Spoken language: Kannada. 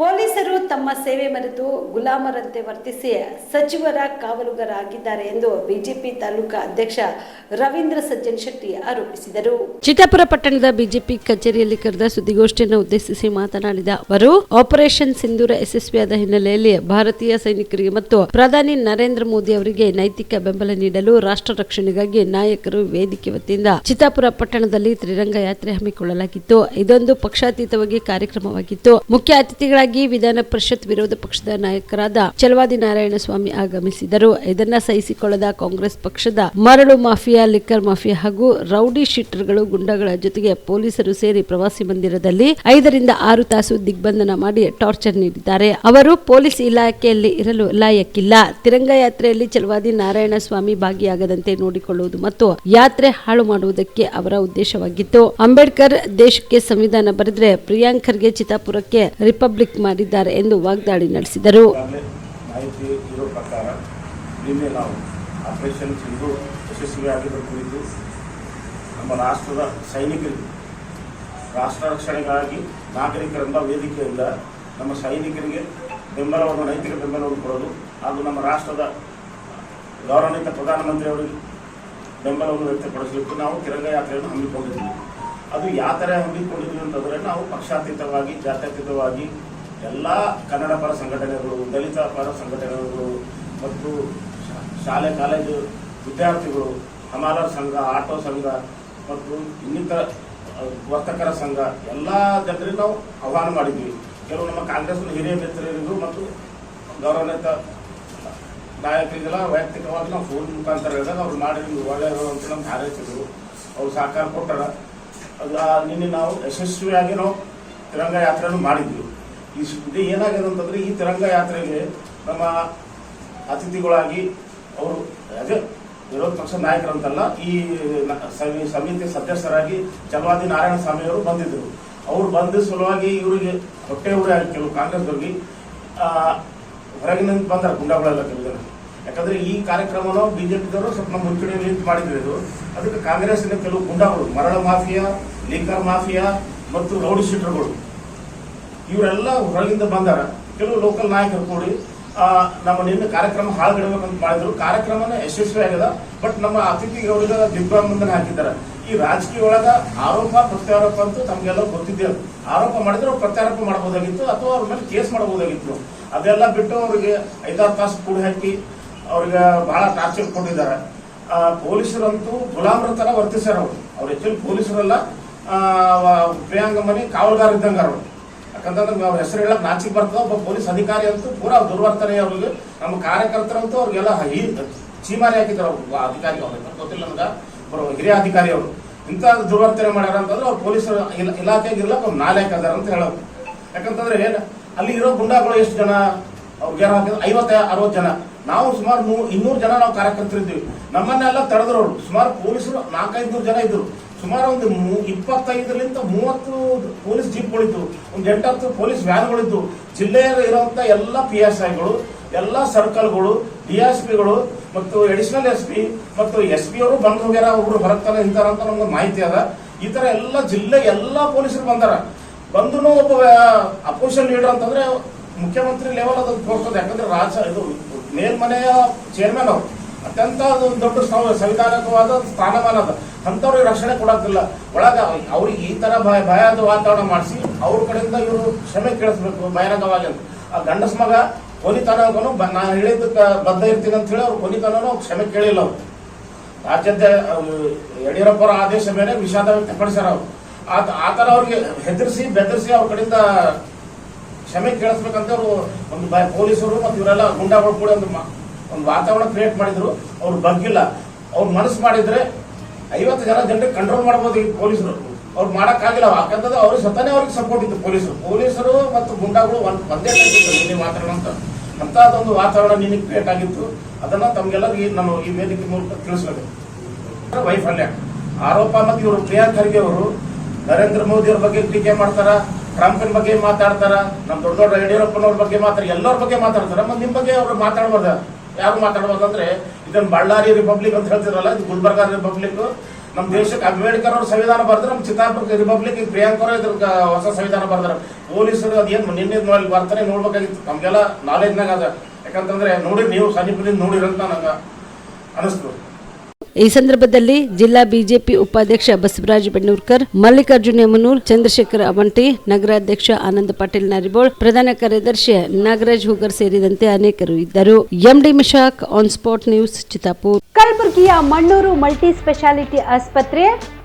ಪೊಲೀಸರು ತಮ್ಮ ಸೇವೆ ಮರೆತು ಗುಲಾಮರಂತೆ ವರ್ತಿಸಿ ಸಚಿವರ ಕಾವಲುಗರಾಗಿದ್ದಾರೆ ಎಂದು ಬಿಜೆಪಿ ತಾಲೂಕಾ ಅಧ್ಯಕ್ಷ ರವೀಂದ್ರ ಸಜ್ಜನ್ ಶೆಟ್ಟಿ ಆರೋಪಿಸಿದರು. ಚಿತ್ತಾಪುರ ಪಟ್ಟಣದ ಬಿಜೆಪಿ ಕಚೇರಿಯಲ್ಲಿ ಕರೆದ ಸುದ್ದಿಗೋಷ್ಠಿಯನ್ನು ಉದ್ದೇಶಿಸಿ ಮಾತನಾಡಿದ ಅವರು, ಆಪರೇಷನ್ ಸಿಂಧೂರ ಯಶಸ್ವಿಯಾದ ಹಿನ್ನೆಲೆಯಲ್ಲಿ ಭಾರತೀಯ ಸೈನಿಕರಿಗೆ ಮತ್ತು ಪ್ರಧಾನಿ ನರೇಂದ್ರ ಮೋದಿ ಅವರಿಗೆ ನೈತಿಕ ಬೆಂಬಲ ನೀಡಲು ರಾಷ್ಟ್ರ ರಕ್ಷಣೆಗಾಗಿ ನಾಯಕರು ವೇದಿಕೆ ವತಿಯಿಂದ ಚಿತ್ತಾಪುರ ಪಟ್ಟಣದಲ್ಲಿ ತ್ರಿರಂಗ ಯಾತ್ರೆ ಹಮ್ಮಿಕೊಳ್ಳಲಾಗಿತ್ತು. ಇದೊಂದು ಪಕ್ಷಾತೀತವಾಗಿ ಕಾರ್ಯಕ್ರಮವಾಗಿತ್ತು. ಮುಖ್ಯ ಅತಿಥಿಗಳಾಗಿ ವಿಧಾನ ಪರಿಷತ್ ವಿರೋಧ ಪಕ್ಷದ ನಾಯಕರಾದ ಚಲವಾದಿ ನಾರಾಯಣ ಸ್ವಾಮಿ ಆಗಮಿಸಿದರು. ಇದನ್ನ ಸಹಿಸಿಕೊಳ್ಳದ ಕಾಂಗ್ರೆಸ್ ಪಕ್ಷದ ಮರಳು ಮಾಫಿಯಾ, ಲಿಕ್ಕರ್ ಮಾಫಿಯಾ ಹಾಗೂ ರೌಡಿ ಶೀಟರ್ಗಳು ಗುಂಡಗಳ ಜೊತೆಗೆ ಪೊಲೀಸರು ಸೇರಿ ಪ್ರವಾಸಿ ಮಂದಿರದಲ್ಲಿ ಐದರಿಂದ ಆರು ತಾಸು ದಿಗ್ಬಂಧನ ಮಾಡಿ ಟಾರ್ಚರ್ ನೀಡಿದ್ದಾರೆ. ಅವರು ಪೊಲೀಸ್ ಇಲಾಖೆಯಲ್ಲಿ ಇರಲು ಲಾಯಕ್ಕಿಲ್ಲ. ತಿರಂಗ ಯಾತ್ರೆಯಲ್ಲಿ ಚಲವಾದಿ ನಾರಾಯಣ ಸ್ವಾಮಿ ಭಾಗಿಯಾಗದಂತೆ ನೋಡಿಕೊಳ್ಳುವುದು ಮತ್ತು ಯಾತ್ರೆ ಹಾಳು ಮಾಡುವುದಕ್ಕೆ ಅವರ ಉದ್ದೇಶವಾಗಿತ್ತು. ಅಂಬೇಡ್ಕರ್ ದೇಶಕ್ಕೆ ಸಂವಿಧಾನ ಬರೆದ್ರೆ ಪ್ರಿಯಾಂಕರ್ಗೆ ಚಿತಾಪುರಕ್ಕೆ ರಿಪಬ್ಲಿಕ್ ಮಾಡಿದ್ದಾರೆ ಎಂದು ವಾಗ್ದಾಳಿ ನಡೆಸಿದರು. ನಮ್ಮ ರಾಷ್ಟ್ರದ ಸೈನಿಕರು ರಾಷ್ಟ್ರ ರಕ್ಷಣೆಗಾಗಿ ನಾಗರಿಕರಿಂದ ವೇದಿಕೆಯಿಂದ ನಮ್ಮ ಸೈನಿಕರಿಗೆ ಬೆಂಬಲವನ್ನು, ನೈತಿಕ ಬೆಂಬಲವನ್ನು ಕೊಡೋದು ಹಾಗೂ ನಮ್ಮ ರಾಷ್ಟ್ರದ ಗೌರವಾನ್ವಿತ ಪ್ರಧಾನಮಂತ್ರಿಯವರಿಗೆ ಬೆಂಬಲವನ್ನು ವ್ಯಕ್ತಪಡಿಸಲಿಕ್ಕೆ ನಾವು ತಿರಂಗ ಯಾತ್ರೆಯನ್ನು ಹಮ್ಮಿಕೊಂಡಿದ್ದೀವಿ. ಅದು ಯಾತ್ರೆ ಹಮ್ಮಿಕೊಂಡಿದ್ವಿ ಅಂತಂದರೆ ನಾವು ಪಕ್ಷಾತೀತವಾಗಿ, ಜಾತ್ಯತೀತವಾಗಿ ಎಲ್ಲ ಕನ್ನಡ ಪರ ಸಂಘಟನೆಗಳು, ದಲಿತ ಪರ ಸಂಘಟನೆಗಳು ಮತ್ತು ಶಾಲೆ, ಕಾಲೇಜು ವಿದ್ಯಾರ್ಥಿಗಳು, ಹಮಾಲರ್ ಸಂಘ, ಆಟೋ ಸಂಘ ಮತ್ತು ಇನ್ನಿತರ ವರ್ತಕರ ಸಂಘ ಎಲ್ಲ ಜನರಿಗೆ ನಾವು ಆಹ್ವಾನ ಮಾಡಿದ್ವಿ. ಕೆಲವು ನಮ್ಮ ಕಾಂಗ್ರೆಸ್ನ ಹಿರಿಯ ಮಿತ್ರರಿಗೂ ಮತ್ತು ಗೌರವಾನ್ವಿತ ನಾಯಕರಿಗೆಲ್ಲ ವೈಯಕ್ತಿಕವಾಗಿ ನಾವು ಫೋನ್ ಮುಖಾಂತರ ಹೇಳಿದಾಗ ಅವ್ರು ಮಾಡಿ ಒಳ್ಳೆಯದು ಅಂತ ನಮ್ಗೆ ಹಾರೈಸಿದ್ರು. ಅವ್ರು ಸಹಕಾರ ಕೊಟ್ಟಾರ. ಅದು ನಿನ್ನೆ ನಾವು ಯಶಸ್ವಿಯಾಗಿ ನಾವು ತಿರಂಗ ಯಾತ್ರೆಯನ್ನು ಮಾಡಿದ್ವಿ. ಈ ಸ್- ಇದು ಏನಾಗಿದೆ ಅಂತಂದ್ರೆ ಈ ತಿರಂಗ ಯಾತ್ರೆಗೆ ನಮ್ಮ ಅತಿಥಿಗಳಾಗಿ ಅವರು ಅದೇ ವಿರೋಧ ಪಕ್ಷ ನಾಯಕರಂತಲ್ಲ ಈ ಸಮಿತಿ ಸದಸ್ಯರಾಗಿ ಚಲವಾದಿ ನಾರಾಯಣ ಸ್ವಾಮಿ ಅವರು ಬಂದಿದ್ದರು. ಅವ್ರು ಬಂದ ಸಲುವಾಗಿ ಇವರಿಗೆ ಹೊಟ್ಟೆ ಉರಿ ಆಗಿ ಕೆಲವು ಕಾಂಗ್ರೆಸ್ದವ್ರಿಗೆ ಆ, ಹೊರಗಿನ ಬಂದಾರ ಗುಂಡಾಗಳೆಲ್ಲ ಜನ. ಯಾಕಂದ್ರೆ ಈ ಕಾರ್ಯಕ್ರಮನ ಬಿಜೆಪಿದವರು ಸ್ವಲ್ಪ ನಮ್ಮ ಮುಂಚೂಣಿ ನಿಂತು ಮಾಡಿದ್ರು ಇದು. ಅದಕ್ಕೆ ಕಾಂಗ್ರೆಸ್ನ ಕೆಲವು ಗುಂಡಾಗಳು ಮರಳ ಮಾಫಿಯಾ ಲಿಂಕರ್ ಮಾಫಿಯಾ ಮತ್ತು ರೌಡಿ ಶೀಟರ್ಗಳು ಇವರೆಲ್ಲ ಹೊರಗಿಂದ ಬಂದಾರ. ಕೆಲವು ಲೋಕಲ್ ನಾಯಕರು ಕೂಡಿ ನಮ್ಮ ನಿನ್ನೆ ಕಾರ್ಯಕ್ರಮ ಹಾಳುಗಡಬೇಕಂತ ಮಾಡಿದ್ರು. ಕಾರ್ಯಕ್ರಮನೇ ಯಶಸ್ವಿ ಆಗಿದೆ. ಬಟ್ ನಮ್ಮ ಅತಿಥಿ ಅವರಿಗೆ ದಿಗ್ಬಂಧನ ಹಾಕಿದ್ದಾರೆ. ಈ ರಾಜಕೀಯ ಒಳಗ ಆರೋಪ ಪ್ರತ್ಯಾರೋಪ ಅಂತೂ ತಮಗೆಲ್ಲ ಗೊತ್ತಿದೆ. ಅದು. ಆರೋಪ ಮಾಡಿದ್ರೆ ಅವ್ರು ಪ್ರತ್ಯಾರೋಪ ಮಾಡಬಹುದಾಗಿತ್ತು ಅಥವಾ ಅವ್ರ ಮೇಲೆ ಕೇಸ್ ಮಾಡಬಹುದಾಗಿತ್ತು ಅದೆಲ್ಲ ಬಿಟ್ಟು ಅವ್ರಿಗೆ ಐದಾರು ತಾಸು ಕೂಡಿ ಹಾಕಿ ಅವ್ರಿಗೆ ಬಹಳ ಟಾರ್ಚರ್ ಕೊಟ್ಟಿದ್ದಾರೆ. ಪೊಲೀಸರಂತೂ ಗುಲಾಮರ ತರ ವರ್ತಿಸ್ಯಾರ ಅವರು. ಅವ್ರು ಆಕ್ಚುಲಿ ಪೊಲೀಸರಲ್ಲ ಆ, ಮನೆ ಕಾವಲುಗಾರ ಇದ್ದಂಗಾರ ಅವರು. ನಮ್ಗೆ ಅವ್ರ ಹೆಸರು ಹೇಳಕ್ ನಾಚಿಕ್ ಬರ್ತದ. ಒಬ್ಬ ಪೊಲೀಸ್ ಅಧಿಕಾರಿ ಅಂತೂ ಪೂರಾ ದುರ್ವರ್ತನೆ ಅವ್ರಿಗೆ. ನಮ್ಮ ಕಾರ್ಯಕರ್ತರಂತೂ ಅವ್ರಿಗೆಲ್ಲ ಈ ಚೀಮಾರಿ ಹಾಕಿದ್ರು ಅವ್ರು. ಅಧಿಕಾರಿ ಅವ್ರಿಗೆ ಗೊತ್ತಿಲ್ಲ ನಮ್ಗೆ ಅವರು ಹಿರಿಯ ಅಧಿಕಾರಿ ಅವರು. ಇಂಥ ದುರ್ವರ್ತನೆ ಮಾಡ್ಯಾರ ಅಂತಂದ್ರೆ ಅವ್ರು ಪೊಲೀಸ್ ಇಲ್ಲ ಇಲಾಖೆಗೆ ಇರ್ಲಕ್ಕ ಅವ್ರು ನಾಲೆ ಅದಾರ ಅಂತ ಹೇಳೋದು. ಯಾಕಂತಂದ್ರೆ ಅಲ್ಲಿ ಇರೋ ಗುಂಡಾಗಳು ಎಷ್ಟು ಜನ? ಅವ್ರಿಗೆ ಹಾಕಿದ್ರು? ಐವತ್ತ ಅರವತ್ತು ಜನ. ನಾವು ಸುಮಾರು ನೂ, ಇನ್ನೂರು ಜನ ನಾವು ಕಾರ್ಯಕರ್ತರಿದ್ದೀವಿ. ನಮ್ಮನ್ನೆಲ್ಲ ತಡೆದ್ರು ಸುಮಾರು ಪೊಲೀಸರು ನಾಲ್ಕೈದು ಜನ ಇದ್ರು. ಸುಮಾರು ಒಂದು ಇಪ್ಪತ್ತೈದರಿಂದ ಮೂವತ್ತು ಪೊಲೀಸ್ ಜೀಪ್ಗಳಿದ್ದು ಒಂದು ಎಂಟತ್ತು ಪೊಲೀಸ್ ವ್ಯಾನ್ಗಳಿದ್ದು ಜಿಲ್ಲೆಯ ಇರುವಂತಹ ಎಲ್ಲ ಪಿ ಎಸ್ ಐಗಳು ಎಲ್ಲ ಸರ್ಕಲ್ಗಳು ಡಿ ಎಸ್ ಪಿಗಳು ಮತ್ತು ಅಡಿಷನಲ್ ಎಸ್ ಪಿ ಮತ್ತು ಎಸ್ ಪಿ ಅವರು ಬಂದು ಹೋಗ್ಯಾರ, ಒಬ್ರು ಹೊರಗ್ತಾನೆ ಇಂತಾರ ಅಂತ ನಮ್ಗೆ ಮಾಹಿತಿ ಅದ. ಈ ತರ ಎಲ್ಲ ಜಿಲ್ಲೆ ಎಲ್ಲ ಪೊಲೀಸರು ಬಂದಾರ. ಬಂದೂ ಒಬ್ಬ ಅಪೋಸಿಷನ್ ಲೀಡರ್ ಅಂತಂದ್ರೆ ಮುಖ್ಯಮಂತ್ರಿ ಲೆವೆಲ್ ಅದು ತೋರ್ತದೆ ಯಾಕಂದ್ರೆ ರಾಜ, ಇದು ಮೇಲ್ಮನೆಯ ಚೇರ್ಮನ್ ಅವರು. ಅತ್ಯಂತ ಅದೊಂದು ದೊಡ್ಡ ಸಂವಿಧಾನಕವಾದ ಸ್ಥಾನಮಾನ ಅದ. ಅಂಥವ್ರಿಗೆ ರಕ್ಷಣೆ ಕೊಡಕ್ಕಿಲ್ಲ ಒಳಗ ಅವ್ರಿಗೆ ಈ ತರ ಭಯ ಭಯದ ವಾತಾವರಣ ಮಾಡಿಸಿ ಅವ್ರ ಕಡೆಯಿಂದ ಇವರು ಕ್ಷಮೆ ಕೇಳಿಸ್ಬೇಕು ಬಹಿರಂಗವಾಗಿ ಅಂತ. ಆ ಗಂಡಸ ಮಗ ಕೊನಿತನಗೂ ನಾನು ಹೇಳಿದ್ದಕ್ಕೆ ಬದ್ಧ ಇರ್ತೀನಿ ಅಂತ ಹೇಳಿ ಅವ್ರು ಕೊನಿತನೂ ಕ್ಷಮೆ ಕೇಳಿಲ್ಲ ಅವ್ರು. ರಾಜ್ಯದ ಯಡಿಯೂರಪ್ಪರ ಆದೇಶ ಮೇಲೆ ವಿಷಾದ ವ್ಯಕ್ತಪಡಿಸ್ಯಾರ ಅವ್ರು. ಆ ಥರ ಅವ್ರಿಗೆ ಹೆದರಿಸಿ, ಬೆದರಿಸಿ ಅವ್ರ ಕಡೆಯಿಂದ ಕ್ಷಮೆ ಕೇಳಿಸ್ಬೇಕಂತ ಅವರು ಒಂದು ಪೊಲೀಸರು ಮತ್ತು ಇವರೆಲ್ಲ ಗುಂಡಾಗಳು ಕೂಡ ಒಂದು ಒಂದು ವಾತಾವರಣ ಕ್ರಿಯೇಟ್ ಮಾಡಿದ್ರು, ಅವ್ರು ಬಗ್ಗಿಲ್ಲ. ಅವ್ರು ಮನಸ್ಸು ಮಾಡಿದ್ರೆ ಐವತ್ತು ಜನ ಜನರಿಗೆ ಕಂಟ್ರೋಲ್ ಮಾಡ್ಬೋದು ಈ ಪೊಲೀಸರು. ಅವ್ರು ಮಾಡೋಕ್ಕಾಗಿಲ್ಲ, ಯಾಕಂತಂದ್ರೆ ಅವ್ರಿಗೆ ಸ್ವತಃನೇ ಅವ್ರಿಗೆ ಸಪೋರ್ಟ್ ಇತ್ತು ಪೊಲೀಸರು. ಪೊಲೀಸರು ಮತ್ತು ಗುಂಡಾಗಳು ಒಂದೇ ಒಂದೇ ಮಾತಾಡುವಂತ ಅಂತ. ಅದೊಂದು ವಾತಾವರಣ ನಿನಗೆ ಕ್ರಿಯೇಟ್ ಆಗಿತ್ತು. ಅದನ್ನ ಈ ನಾನು ಈ ವೇದಿಕೆ ಮೂಲಕ ತಿಳಿಸ್ಬೇಕು ವೈಫಲ್ಯ. ಆರೋಪ ಮತ್ತು ಇವರು ಪ್ರಿಯಾಂಕ್ ಖರ್ಗೆ ಅವರು ನರೇಂದ್ರ ಮೋದಿ ಅವ್ರ ಬಗ್ಗೆ ಟೀಕೆ ಮಾಡ್ತಾರ? ಟ್ರಂಪಿನ ಬಗ್ಗೆ ಮಾತಾಡ್ತಾರ? ನಮ್ಮ ದೊಡ್ಡ ದೊಡ್ಡ ಯಡಿಯೂರಪ್ಪನವ್ರ ಬಗ್ಗೆ ಮಾತಾಡ ಎಲ್ಲರ ಬಗ್ಗೆ ಮಾತಾಡ್ತಾರ? ಮತ್ತೆ ನಿಮ್ಮ ಬಗ್ಗೆ ಅವರು ಮಾತಾಡ್ಬಾರ್ದ? ಯಾರು ಮಾತಾಡಬಹುದು ಅಂದ್ರೆ ಇದನ್ನ ಬಳ್ಳಾರಿ ರಿಪಬ್ಲಿಕ್ ಅಂತ ಹೇಳ್ತಿರಲ್ಲ ಇದು ಗುಲ್ಬರ್ಗಾ ರಿಪಬ್ಲಿಕ್ ನಮ್ಮ ದೇಶಕ್ಕೆ ಅಂಬೇಡ್ಕರ್ ಅವ್ರ ಸಂವಿಧಾನ ಬರ್ತಾರೆ ನಮ್ಮ ಚಿತ್ತಾಪುರ ರಿಪಬ್ಲಿಕ್ ಪ್ರಿಯಾಂಕರ ಇದ್ರ ಹೊಸ ಸಂವಿಧಾನ ಬರ್ದಾರ. ಪೊಲೀಸರು ಅದೇನು ನಿನ್ನೆ ನೋಡಿ ಬರ್ತಾರೆ ನೋಡ್ಬೇಕಾಗಿತ್ತು. ನಮ್ಗೆಲ್ಲ ನಾಲೆಜ್ನಾಗ ಅದ. ಯಾಕಂತಂದ್ರೆ ನೋಡಿ ನೀವು ಸಮೀಪದಿಂದ ನೋಡಿರಂತ ನಂಗೆ ಅನಿಸ್ತು. ಈ ಸಂದರ್ಭದಲ್ಲಿ ಜಿಲ್ಲಾ ಬಿಜೆಪಿ ಉಪಾಧ್ಯಕ್ಷ ಬಸವರಾಜ ಬೆಣ್ಣೂರ್ಕರ್, ಮಲ್ಲಿಕಾರ್ಜುನ ಯಮನೂರ್, ಚಂದ್ರಶೇಖರ್ ಅವಂಟಿ, ನಗರಾಧ್ಯಕ್ಷ ಆನಂದ ಪಾಟೀಲ್ ನರಿಬೋಳ್, ಪ್ರಧಾನ ಕಾರ್ಯದರ್ಶಿ ನಾಗರಾಜ್ ಹುಗರ್ ಸೇರಿದಂತೆ ಅನೇಕರು ಇದ್ದರು. MD Mishak, on spot news, Chittapur. ಕಲಬುರಗಿಯ ಮಣ್ಣೂರು ಮಲ್ಟಿ ಸ್ಪೆಷಾಲಿಟಿ ಆಸ್ಪತ್ರೆ